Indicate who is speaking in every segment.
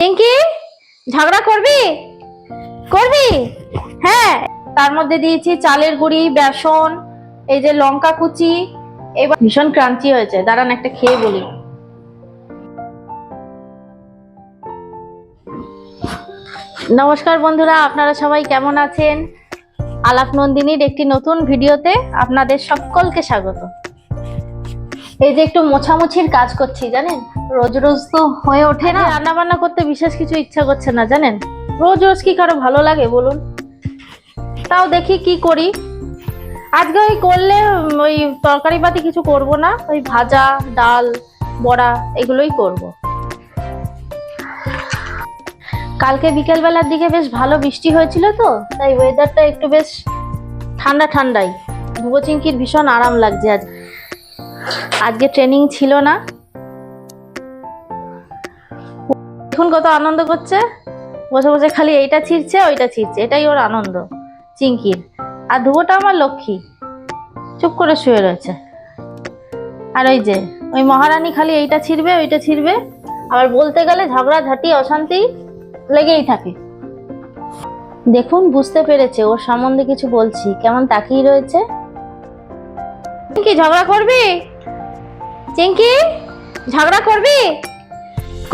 Speaker 1: পিঙ্কি, ঝগড়া করবি? করবি? হ্যাঁ তার মধ্যে দিয়েছি চালের গুঁড়ি, বেসন, এই যে লঙ্কা কুচি, এবার ভীষণ ক্রাঞ্চি হয়েছে। দাঁড়ান, একটা খেয়ে বলি। নমস্কার বন্ধুরা, আপনারা সবাই কেমন আছেন? আলাপ নন্দিনীর একটি নতুন ভিডিওতে আপনাদের সকলকে স্বাগত। এই যে একটু মোছামুছির কাজ করছি, জানেন? রোজ রোজ তো হয়ে ওঠে না। রান্না বান্না করতে বিশেষ কিছু ইচ্ছা করছে না, জানেন? রোজ রোজ কি কারও ভালো লাগে, বলুন? তাও দেখি কি করি। আজকে ওই করলে, ওই তরকারি পাতি কিছু করব না, ওই ভাজা, ডাল, বড়া, এগুলোই করব। কালকে বিকেল বেলার দিকে বেশ ভালো বৃষ্টি হয়েছিল তো, তাই ওয়েদারটা একটু বেশ ঠান্ডা ঠান্ডাই। ভুবচিঙ্কির ভীষণ আরাম লাগছে আজ। আজকে ট্রেনিং ছিল না। এখন কত আনন্দ করছে? বসে বসে খালি এইটা ছিঁড়ছে, ওইটা ছিঁড়ছে। এটাই ওর আনন্দ চিঙ্কির আর ধুবোটা আমার লক্ষ্মী। চুপ করে শুয়ে রয়েছে। আর ওই যে, ওই মহারানী খালি এইটা ছিঁড়বে, ওইটা ছিঁড়বে। আবার বলতে গেলে ঝগড়া, ঝাঁটি, অশান্তি লেগেই থাকে। দেখুন, বুঝতে পেরেছে, ওর সম্বন্ধে কিছু বলছি। কেমন তাকিয়ে রয়েছে? কি ঝগড়া করবি? চিঙ্কি, ঝগড়া করবি?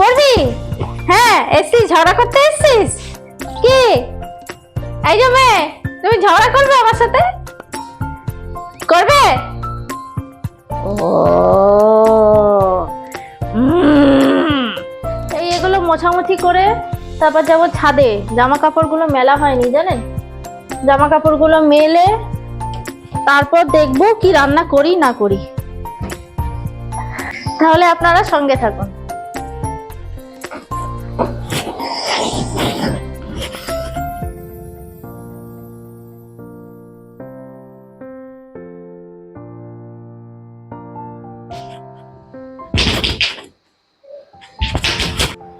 Speaker 1: করবি? হ্যাঁ এসছিস, ঝগড়া করতে এসছিস? কি? এই যে মেয়ে, তুমি ঝগড়া করবে আমার সাথে? করবে? ও এই এগুলো মোছামুছি করে তারপর যাব ছাদে। জামা কাপড়গুলো মেলা হয়নি, জানেন? জামা কাপড়গুলো মেলে তারপর দেখব কি রান্না করি, না করি। তাহলে আপনারা সঙ্গে থাকুন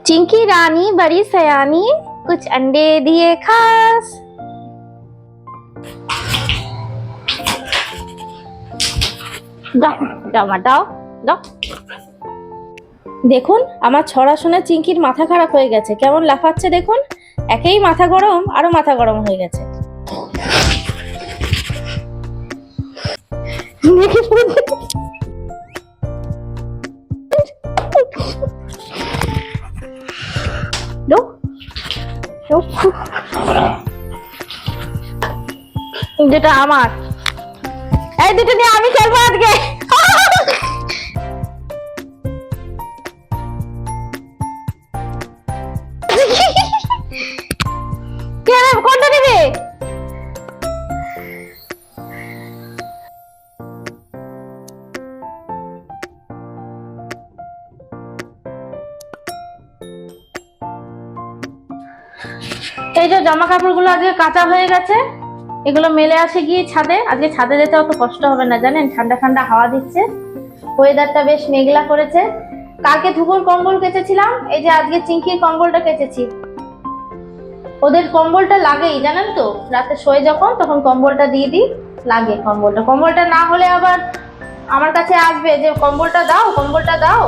Speaker 1: चिंकी रानी बड़ी सयानी कुछ अंडे दिए खास দাও দাও মা দাও। দেখুন, আমার ছড়া শুনে চিঙ্কির মাথা খারাপ হয়ে গেছে। কেমন লাফাচ্ছে দেখুন। একেই মাথা গরম, আরও মাথা গরম হয়ে গেছে। যেটা আমার। এই দুটো নিয়ে আমি খেলব আজকে। এই যে জামা কাপড়গুলো আজকে কাঁচা হয়ে গেছে, এগুলো মেলে আসে গিয়ে ছাদে। আজকে ছাদে যেতে অত কষ্ট হবে না, জানেন? ঠান্ডা ঠান্ডা হাওয়া দিচ্ছে। ওয়েদারটা বেশ মেঘলা করেছে। কালকে ধুবোর কম্বল কেচেছিলাম, এই যে আজকে চিঙ্কির কম্বলটা কেচেছি। ওদের কম্বলটা লাগেই, জানেন তো? রাতে শোয়ে যখন, তখন কম্বলটা দিয়ে দিই, লাগে কম্বলটা। কম্বলটা না হলে আবার আমার কাছে আসবে যে, কম্বলটা দাও কম্বলটা দাও।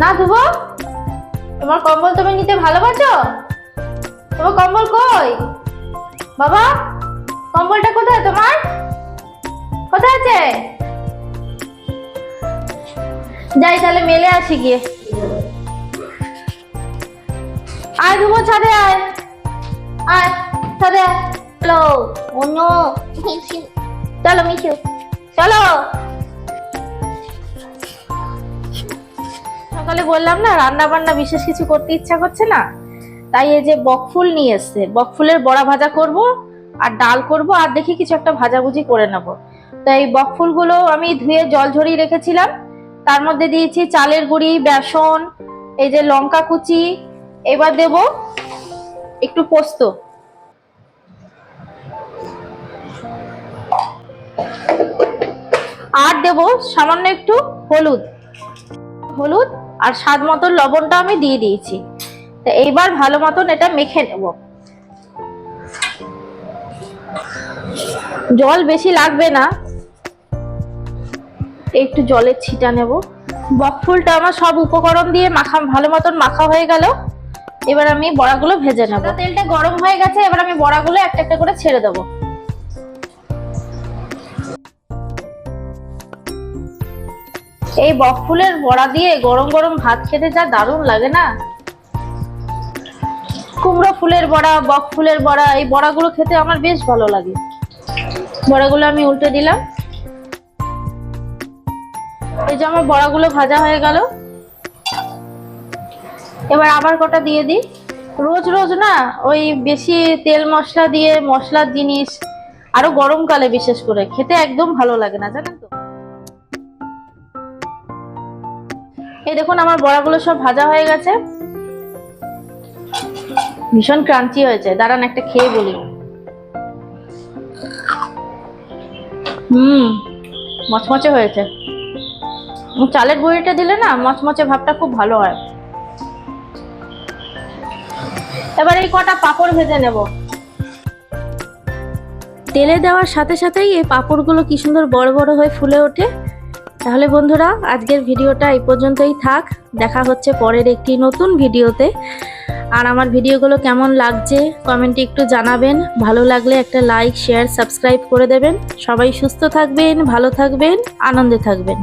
Speaker 1: না ধুবো? তোমার কম্বল তুমি নিতে ভালোবাসো? তোমার কম্বল কই? বাবা, কম্বলটা কোথায় তোমার? কোথায় আছে? যাই তাহলে মেলে আসি গিয়ে। আয় ধুবো ছাদে আয়। আয়, ছাদে চলো অন্য চলো মিশু চলো। সকালে বললাম না রান্না বান্না বিশেষ কিছু করতে ইচ্ছা করছে না? তাই এই যে বকফুল নিয়ে এসছে বকফুলের বড়া ভাজা করব আর ডাল করব আর দেখি কিছু একটা ভাজাভুজি করে নেব। তাই এই বকফুলগুলো আমি ধুয়ে জল ঝরিয়ে রেখেছিলাম। তার মধ্যে দিয়েছি চালের গুঁড়ি, বেসন, এই যে লঙ্কা কুচি, এবার দেব একটু পোস্ত। আর দেব সামান্য একটু হলুদ। হলুদ আর স্বাদ মতো লবণটা আমি দিয়ে দিয়েছি। তো এইবার ভালো মতন এটা মেখে নেব। জল বেশি লাগবে না। একটু জলের ছিটা নেব। বকফুলটা আমার সব উপকরণ দিয়ে মাখা ভালো মতন মাখা হয়ে গেল। এবার আমি বড়াগুলো ভেজে নেব। তেলটা গরম হয়ে গেছে এবার আমি বড়াগুলো একটা একটা করে ছেড়ে দেবো। এই বকফুলের বড়া দিয়ে গরম গরম ভাত খেতে যা দারুণ লাগে না? কুমড়ো ফুলের বড়া, বক ফুলের বড়া, এই বড়াগুলো খেতে আমার বেশ ভালো লাগে। বড়াগুলো আমি উল্টে দিলাম। এই যে আমার বড়াগুলো ভাজা হয়ে গেল। এবার আবার কটা দিয়ে দিই। রোজ রোজ না, ওই বেশি তেল মশলা দিয়ে মশলার জিনিস, আরও গরমকালে বিশেষ করে, খেতে একদম ভালো লাগে না, জানেন তো? এই দেখুন, আমার বড়াগুলো সব ভাজা হয়ে গেছে। ভীষণ ক্রাঞ্চি হয়েছে। দাঁড়ান, একটা খেয়ে বলি। হুম, মচমচে হয়েছে। চালের গুঁড়িটা দিলে না, মচমচে ভাবটা খুব ভালো হয়। এবার এই কটা পাপড় ভেজে নেব। তেলে দেওয়ার সাথে সাথেই এই পাঁপড়গুলো কি সুন্দর বড় বড় হয়ে ফুলে ওঠে। তাহলে বন্ধুরা, আজকের ভিডিওটা এই পর্যন্তই থাক। দেখা হচ্ছে পরের একটি নতুন ভিডিওতে। আর আমার ভিডিওগুলো কেমন লাগছে কমেন্টে একটু জানাবেন। ভালো লাগলে একটা লাইক, শেয়ার, সাবস্ক্রাইব করে দেবেন। সবাই সুস্থ থাকবেন, ভালো থাকবেন, আনন্দে থাকবেন।